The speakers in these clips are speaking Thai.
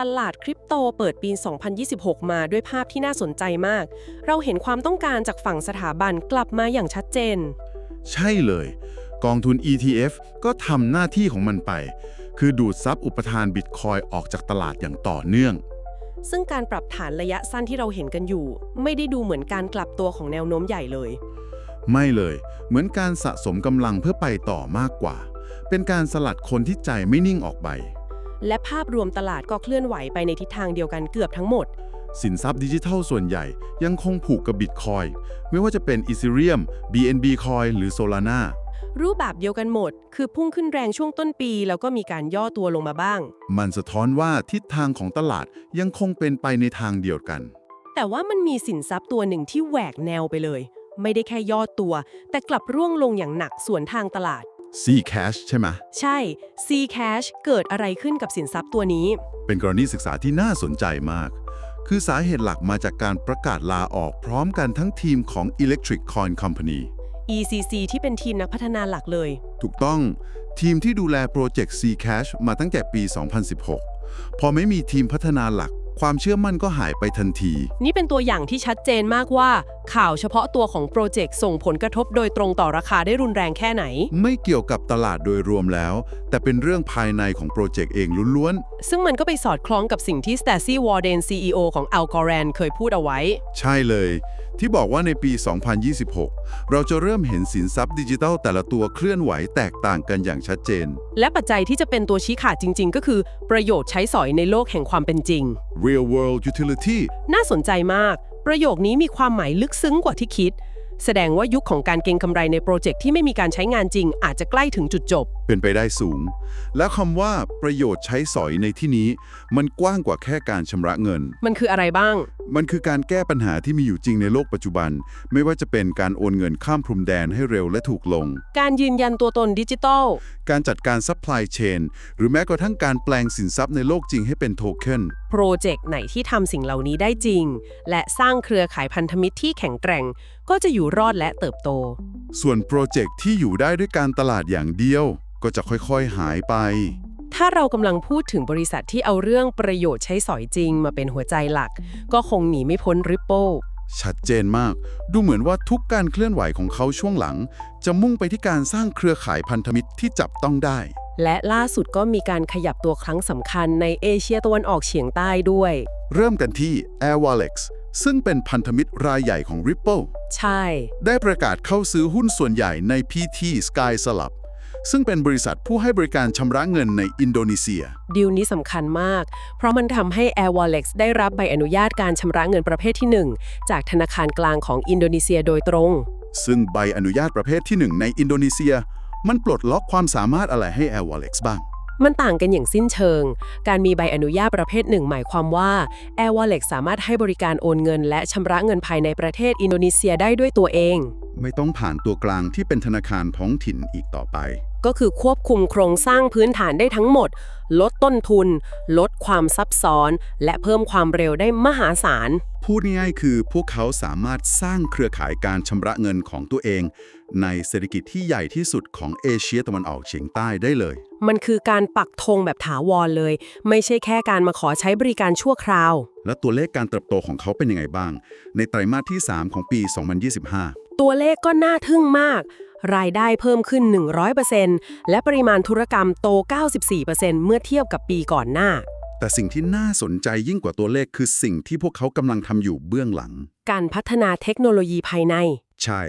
ตลาดคริปโตเปิดปี 2026 มาด้วยภาพที่น่าสนใจมาก เราเห็นความต้องการจากฝั่งสถาบันกลับมาอย่างชัดเจน ใช่เลย กองทุน ETF ก็ทำหน้าที่ของมันไป คือดูดซับอุปทานบิตคอยออกจากตลาดอย่างต่อเนื่อง ซึ่งการปรับฐานระยะสั้นที่เราเห็นกันอยู่ ไม่ได้ดูเหมือนการกลับตัวของแนวโน้มใหญ่เลย ไม่เลย เหมือนการสะสมกำลังเพื่อไปต่อมากกว่า เป็นการสลัดคนที่ใจไม่นิ่งออกไป และภาพรวมตลาดก็เคลื่อนไหวไปในทิศทางเดียวกันเกือบทั้งหมด สินทรัพย์ดิจิทัลส่วนใหญ่ยังคงผูกกับบิตคอยไม่ว่าจะเป็น Ethereum BNB Coin หรือ Solana รูปแบบเดียวกันหมด คือพุ่งขึ้นแรงช่วงต้นปี แล้วก็มีการย่อตัวลงมาบ้าง มันสะท้อนว่าทิศทางของตลาดยังคงเป็นไปในทางเดียวกัน แต่ว่ามันมีสินทรัพย์ตัวหนึ่งที่แหวกแนวไปเลย ไม่ได้แค่ย่อตัว แต่กลับร่วงลงอย่างหนักสวนทางตลาด Zcash ใช่ไหมใช่ Zcash เกิดอะไรขึ้นกับสินทรัพย์ตัวนี้ เป็นกรณีศึกษาที่น่าสนใจมาก คือสาเหตุหลักมาจากการประกาศลาออกพร้อมกันทั้งทีมของ Electric Coin Company ECC ที่เป็นทีมนักพัฒนาหลักเลย ถูกต้องทีมที่ดูแลโปรเจกต์ Zcash มาตั้งแต่ปี 2016 พอไม่มีทีมพัฒนาหลัก ความเชื่อมั่นก็หายไปทันที นี่เป็นตัวอย่างที่ชัดเจนมากว่าข่าวเฉพาะตัวของโปรเจกต์ส่งผลกระทบโดยตรงต่อราคาได้รุนแรงแค่ไหน ไม่เกี่ยวกับตลาดโดยรวมแล้ว แต่เป็นเรื่องภายในของโปรเจกต์เองล้วนซึ่งมันก็ไปสอดคล้องกับสิ่งที่ Stacy Warden CEO ของ Algorand เคยพูดเอาไว้ ๆ ใช่เลย ที่บอกว่าในปี 2026 เราจะเริ่มเห็นสินทรัพย์ดิจิทัลแต่ละตัวเคลื่อนไหวแตกต่างกันอย่างชัดเจน และปัจจัยที่จะเป็นตัวชี้ขาดจริง ๆ ก็คือ ประโยชน์ใช้สอยในโลกแห่งความเป็นจริง real world utility น่าสนใจมาก ประโยคนี้มีความหมายลึกซึ้งกว่าที่คิด แสดงว่ายุคของการเก็งกำไรในโปรเจกต์ที่ไม่มีการใช้งานจริงอาจจะใกล้ถึงจุดจบ เป็นไปได้สูง และคำว่าประโยชน์ใช้สอยในที่นี้ มันกว้างกว่าแค่การชำระเงิน มันคืออะไรบ้าง มันคือการแก้ปัญหาที่มีอยู่จริงในโลกปัจจุบัน ไม่ว่าจะเป็นการโอนเงินข้ามพรมแดนให้เร็วและถูกลง การยืนยันตัวตนดิจิทัล การจัดการ supply chain หรือแม้กระทั่งการแปลงสินทรัพย์ในโลกจริงให้เป็นโทเค็นโปรเจกต์ไหนที่ทำสิ่งเหล่านี้ได้จริง และสร้างเครือข่ายพันธมิตรที่แข็งแกร่ง ก็จะอยู่รอดและเติบโต ส่วนโปรเจกต์ที่อยู่ได้ด้วยการตลาดอย่างเดียวก็จะค่อยๆหายไป ถ้าเรากำลังพูดถึงบริษัทที่เอาเรื่องประโยชน์ใช้สอยจริงมาเป็นหัวใจหลัก ก็คงหนีไม่พ้น Ripple ชัดเจนมาก ดูเหมือนว่าทุกการเคลื่อนไหวของเขาช่วงหลัง จะมุ่งไปที่การสร้างเครือข่ายพันธมิตรที่จับต้องได้ และล่าสุดก็มีการขยับตัวครั้งสำคัญในเอเชียตะวันออกเฉียงใต้ด้วย เริ่มกันที่ Air Wallets ซึ่งเป็นพันธมิตรรายใหญ่ของ Ripple ใช่ ได้ประกาศเข้าซื้อหุ้นส่วนใหญ่ใน PT Sky s l a b ซึ่งเป็นบริษัทผู้ให้บริการชำระเงินในอินโดนีเซีย ดีลนี้สำคัญมาก เพราะมันทำให้ Air Wallets ได้รับใบอนุญาตการชำระเงินประเภทที่ 1 จากธนาคารกลางของอินโดนีเซียโดยตรง ซึ่งใบอนุญาตประเภทที่ 1 ในอินโดนีเซีย มันปลดล็อกความสามารถอะไรให้ Air Wallets บ้างมันต่างกันอย่างสิ้นเชิง การมีใบอนุญาตประเภทหนึ่งหมายความว่า Air Wallet สามารถให้บริการโอนเงิน และชำระเงินภายในประเทศอินโดนีเซียได้ด้วยตัวเอง ไม่ต้องผ่านตัวกลางที่เป็นธนาคารท้องถิ่นอีกต่อไป ก็คือควบคุมโครงสร้างพื้นฐานได้ทั้งหมด ลดต้นทุน ลดความซับซ้อน และเพิ่มความเร็วได้มหาศาล พูดง่ายๆคือพวกเขาสามารถสร้างเครือข่ายการชำระเงินของตัวเอง ในเศรษฐกิจที่ใหญ่ที่สุดของเอเชียตะวันออกเฉียงใต้ได้เลย มันคือการปักธงแบบถาวรเลย ไม่ใช่แค่การมาขอใช้บริการชั่วคราว และตัวเลขการเติบโตของเขาเป็นยังไงบ้าง ในไตรมาสที่ 3 ของปี 2025 ตัวเลขก็น่าทึ่งมาก รายได้เพิ่มขึ้น 100%และปริมาณธุรกรรมโต 94%เมื่อเทียบกับปีก่อนหน้า แต่สิ่งที่น่าสนใจยิ่งกว่าตัวเลขคือสิ่งที่พวกเขากำลังทำอยู่เบื้องหลัง การพัฒนาเทคโนโลยีภายใน ใช่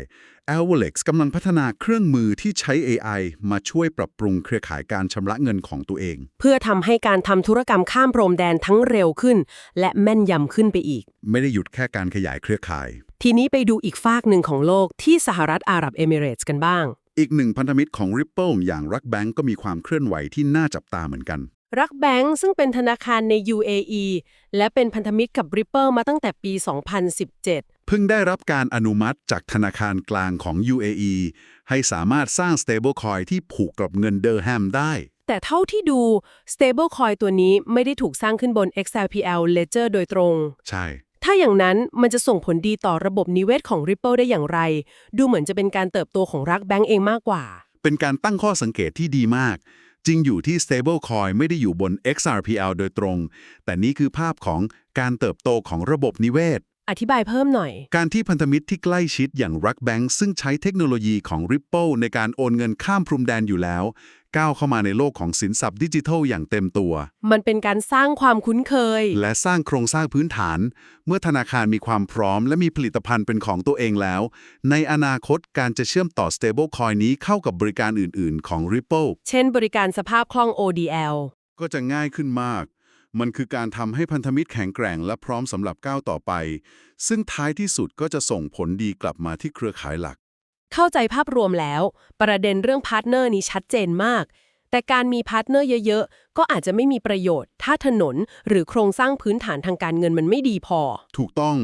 a l v a l e x กำลังพัฒนาเครื่องมือที่ใช้ AI มาช่วยปรับปรุงเครือข่ายการชำระเงินของตัวเอง เพื่อทำให้การทำธุรกรรมข้ามพรมแดนทั้งเร็วขึ้น และแม่นยำขึ้นไปอีก ไม่ได้หยุดแค่การขยายเครือข่าย ทีนี้ไปดูอีกฝากหนึ่งของโลกที่สหรัฐอาหรับเอมิเรตส์กันบ้าง อีกหนึ่งพันธมิตรของ Ripple อย่างรักแบงก์ก็มีความเคลื่อนไหวที่น่าจับตาเหมือนกัน รักแบงก์ซึ่งเป็นธนาคารใน UAE และเป็นพันธมิตรกับ Ripple มาตั้งแต่ปี 2017 เพิ่งได้รับการอนุมัติจากธนาคารกลางของ UAE ให้สามารถสร้าง stablecoin ที่ผูกกับเงินเดอร์แฮมได้ แต่เท่าที่ดู stablecoin ตัวนี้ไม่ได้ถูกสร้างขึ้นบน XRPL Ledger โดยตรง ใช่ ถ้าอย่างนั้นมันจะส่งผลดีต่อระบบนิเวศของ Ripple ได้อย่างไร ดูเหมือนจะเป็นการเติบโตของรักแบงก์เองมากกว่า เป็นการตั้งข้อสังเกตที่ดีมาก จริงอยู่ที่ stablecoin ไม่ได้อยู่บน XRPL โดยตรง แต่นี่คือภาพของการเติบโตของระบบนิเวศ อธิบายเพิ่มหน่อย การที่พันธมิตรที่ใกล้ชิดอย่างรักแบงก์ซึ่งใช้เทคโนโลยีของ Ripple ในการโอนเงินข้ามพรมแดนอยู่แล้ว ก้าวเข้ามาในโลกของสินทรัพย์ดิจิทัลอย่างเต็มตัว มันเป็นการสร้างความคุ้นเคย และสร้างโครงสร้างพื้นฐาน เมื่อธนาคารมีความพร้อม และมีผลิตภัณฑ์เป็นของตัวเองแล้ว ในอนาคตการจะเชื่อมต่อ stablecoin นี้เข้ากับบริการอื่น ๆ ของ Ripple เช่นบริการสภาพคล่อง ODL ก็จะง่ายขึ้นมาก มันคือการทำให้พันธมิตรแข็งแกร่ง และพร้อมสำหรับก้าวต่อไป ซึ่งท้ายที่สุดก็จะส่งผลดีกลับมาที่เครือข่ายหลัก เข้าใจภาพรวมแล้ว ประเด็นเรื่องพาร์ทเนอร์นี้ชัดเจนมาก แต่การมีพาร์ทเนอร์เยอะ ๆ ก็อาจจะไม่มีประโยชน์ ถ้าถนนหรือโครงสร้างพื้นฐานทางการเงินมันไม่ดีพอ ถูกต้อง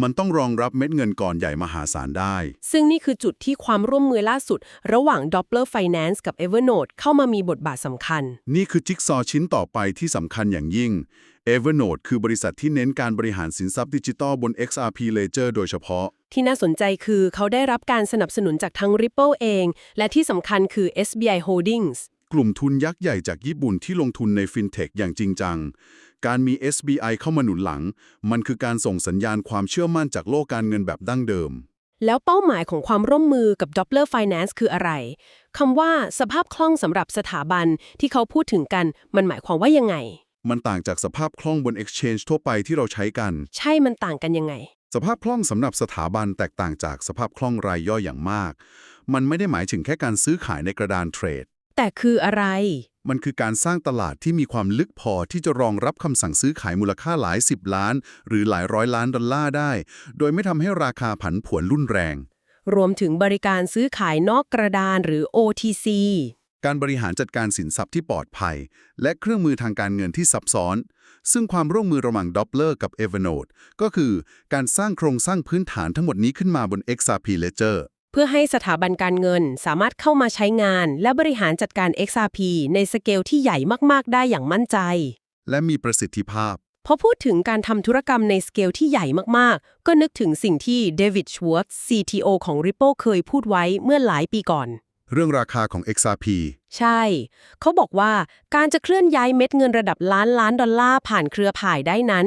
มันต้องรองรับเม็ดเงินก่อนใหญ่มหาศาลได้ ซึ่งนี่คือจุดที่ความร่วมมือล่าสุด ระหว่าง Doppler Finance กับ Evernote เข้ามามีบทบาทสำคัญ นี่คือจิ๊กซอว์ชิ้นต่อไปที่สำคัญอย่างยิ่ง Evernote คือบริษัทที่เน้นการบริหารสินทรัพย์ดิจิทัลบน XRP Ledger โดยเฉพาะ ที่น่าสนใจคือเขาได้รับการสนับสนุนจากทั้ง Ripple เอง และที่สำคัญคือ SBI Holdings กลุ่มทุนยักษ์ใหญ่จากญี่ปุ่นที่ลงทุนในฟินเทคอย่างจริงจัง การมี SBI เข้ามาหนุนหลัง มันคือการส่งสัญญาณความเชื่อมั่นจากโลกการเงินแบบดั้งเดิม แล้วเป้าหมายของความร่วมมือกับ Doppler Finance คืออะไรคำว่าสภาพคล่องสำหรับสถาบันที่เขาพูดถึงกัน มันหมายความว่ายังไง มันต่างจากสภาพคล่องบน Exchange ทั่วไปที่เราใช้กัน ใช่มันต่างกันยังไง สภาพคล่องสำหรับสถาบันแตกต่างจากสภาพคล่องรายย่อยอย่างมาก มันไม่ได้หมายถึงแค่การซื้อขายในกระดานเทรด แต่คืออะไร มันคือการสร้างตลาดที่มีความลึกพอที่จะรองรับคำสั่งซื้อขายมูลค่าหลายสิบล้าน หรือหลายร้อยล้านดอลลาร์ได้ โดยไม่ทำให้ราคาผันผวนรุนแรง รวมถึงบริการซื้อขายนอกกระดานหรือ OTC การบริหารจัดการสินทรัพย์ที่ปลอดภัย และเครื่องมือทางการเงินที่ซับซ้อน ซึ่งความร่วมมือระหว่าง Doppler กับ Evernote ก็คือการสร้างโครงสร้างพื้นฐานทั้งหมดนี้ขึ้นมาบน XRP Ledger เพื่อให้สถาบันการเงินสามารถเข้ามาใช้งาน และบริหารจัดการ XRP ในสเกลที่ใหญ่มากๆ ได้อย่างมั่นใจ และมีประสิทธิภาพ พอพูดถึงการทำธุรกรรมในสเกลที่ใหญ่มากๆ ก็นึกถึงสิ่งที่เดวิดชว a ต CTO ของ Ripple เคยพูดไว้เมื่อหลายปีก่อน เรื่องราคาของ XRP ใช่ เขาบอกว่าการจะเคลื่อนย้ายเม็ดเงินระดับล้านล้านดอลลาร์ผ่านเครือข่ายได้นั้น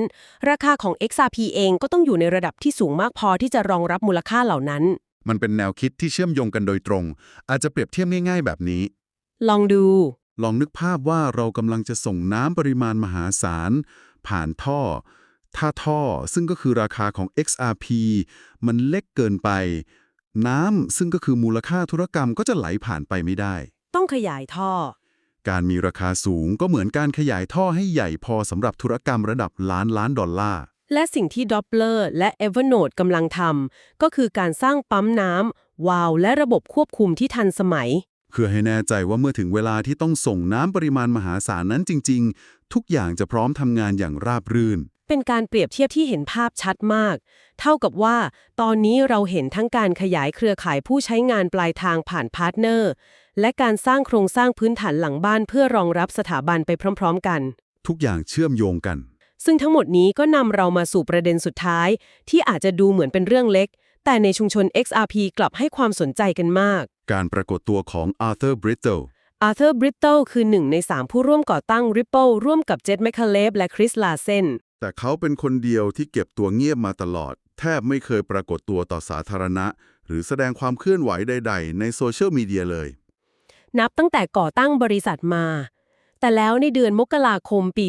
ราคาของ XRP เองก็ต้องอยู่ในระดับที่สูงมากพอที่จะรองรับมูลค่าเหล่านั้น มันเป็นแนวคิดที่เชื่อมโยงกันโดยตรง อาจจะเปรียบเทียบง่าย ๆ แบบนี้ ลองดู ลองนึกภาพว่าเรากำลังจะส่งน้ำปริมาณมหาศาล ผ่านท่อ ถ้าท่อซึ่งก็คือราคาของ XRP มันเล็กเกินไป น้ำซึ่งก็คือมูลค่าธุรกรรมก็จะไหลผ่านไปไม่ได้ ต้องขยายท่อ การมีราคาสูงก็เหมือนการขยายท่อให้ใหญ่พอสำหรับธุรกรรมระดับล้านล้านดอลลาร์ และสิ่งที่ Doppler และ Evernote กำลังทำก็คือการสร้างปั๊มน้ำวาล์วและระบบควบคุมที่ทันสมัย เพื่อให้แน่ใจว่าเมื่อถึงเวลาที่ต้องส่งน้ำปริมาณมหาศาลนั้นจริง ๆ ทุกอย่างจะพร้อมทำงานอย่างราบรื่น เป็นการเปรียบเทียบที่เห็นภาพชัดมาก เท่ากับว่า ตอนนี้เราเห็นทั้งการขยายเครือข่ายผู้ใช้งานปลายทางผ่านพาร์ทเนอร์ และการสร้างโครงสร้างพื้นฐานหลังบ้านเพื่อรองรับสถาบันไปพร้อม ๆ กัน ทุกอย่างเชื่อมโยงกัน ซึ่งทั้งหมดนี้ก็นำเรามาสู่ประเด็นสุดท้าย ที่อาจจะดูเหมือนเป็นเรื่องเล็ก แต่ในชุมชน XRP กลับให้ความสนใจกันมาก การปรากฏตัวของ Arthur Brittle อาร์เธอร์บริตเติลคือหนึ่งในสามผู้ร่วมก่อตั้ง Ripple ร่วมกับเจ e แมคคาเลฟและคริสลาเซนแต่เขาเป็นคนเดียวที่เก็บตัวเงียบมาตลอด แทบไม่เคยปรากฏตัวต่อสาธารณะ หรือแสดงความเคลื่อนไหวใด ๆ ในโซเชียลมีเดียเลย นับตั้งแต่ก่อตั้งบริษัทมา แต่แล้วในเดือนมกราคมปี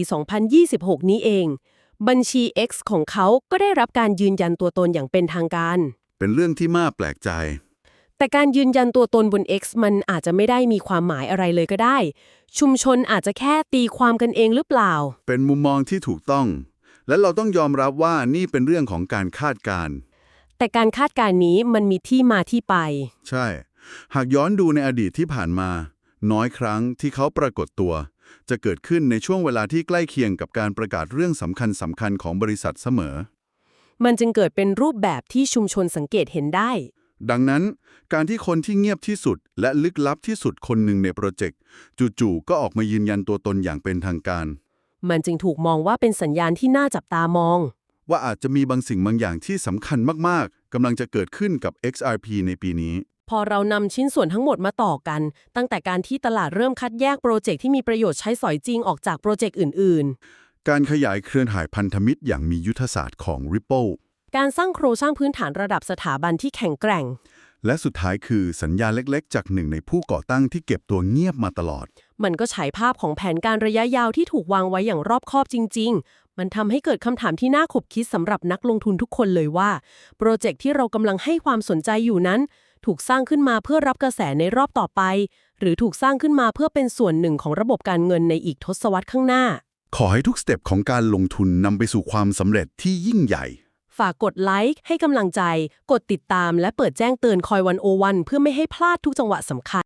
2026 นี้เอง บัญชี X ของเขาก็ได้รับการยืนยันตัวตนอย่างเป็นทางการ เป็นเรื่องที่น่าแปลกใจ แต่การยืนยันตัวตนบน X มันอาจจะไม่ได้มีความหมายอะไรเลยก็ได้ ชุมชนอาจจะแค่ตีความกันเองหรือเปล่า เป็นมุมมองที่ถูกต้อง และเราต้องยอมรับว่านี่เป็นเรื่องของการคาดการณ์ แต่การคาดการณ์นี้มันมีที่มาที่ไป ใช่ หากย้อนดูในอดีตที่ผ่านมา น้อยครั้งที่เขาปรากฏตัว จะเกิดขึ้นในช่วงเวลาที่ใกล้เคียงกับการประกาศเรื่องสำคัญสำคัญของบริษัทเสมอ มันจึงเกิดเป็นรูปแบบที่ชุมชนสังเกตเห็นได้ ดังนั้น การที่คนที่เงียบที่สุด และลึกลับที่สุดคนหนึ่งในโปรเจกต์จู่ๆก็ออกมายืนยันตัวตนอย่างเป็นทางการ มันจึงถูกมองว่าเป็นสัญญาณที่น่าจับตามอง ว่าอาจจะมีบางสิ่งบางอย่างที่สำคัญมากๆกำลังจะเกิดขึ้นกับ XRP ในปีนี้ พอเรานำชิ้นส่วนทั้งหมดมาต่อกัน ตั้งแต่การที่ตลาดเริ่มคัดแยกโปรเจกต์ที่มีประโยชน์ใช้สอยจริงออกจากโปรเจกต์อื่นการขยายเครือข่ายพันธมิตรอย่างมียุทธศาสตร์ของ Ripple ๆการสร้างโครงสร้างพื้นฐานระดับสถาบันที่แข็งแกร่ง และสุดท้ายคือสัญญาเล็กๆ จากหนึ่งในผู้ก่อตั้งที่เก็บตัวเงียบมาตลอด มันก็ฉายภาพของแผนการระยะยาวที่ถูกวางไว้อย่างรอบคอบจริง ๆ มันทำให้เกิดคำถามที่น่าขบคิดสำหรับนักลงทุนทุกคนเลยว่า โปรเจกต์ที่เรากำลังให้ความสนใจอยู่นั้น ถูกสร้างขึ้นมาเพื่อรับกระแสในรอบต่อไป หรือถูกสร้างขึ้นมาเพื่อเป็นส่วนหนึ่งของระบบการเงินในอีกทศวรรษข้างหน้า ขอให้ทุกสเต็ปของการลงทุนนำไปสู่ความสำเร็จที่ยิ่งใหญ่ ฝากกดไลค์ให้กำลังใจ กดติดตามและเปิดแจ้งเตือนคอยวันโอวันเพื่อไม่ให้พลาดทุกจังหวะสำคัญ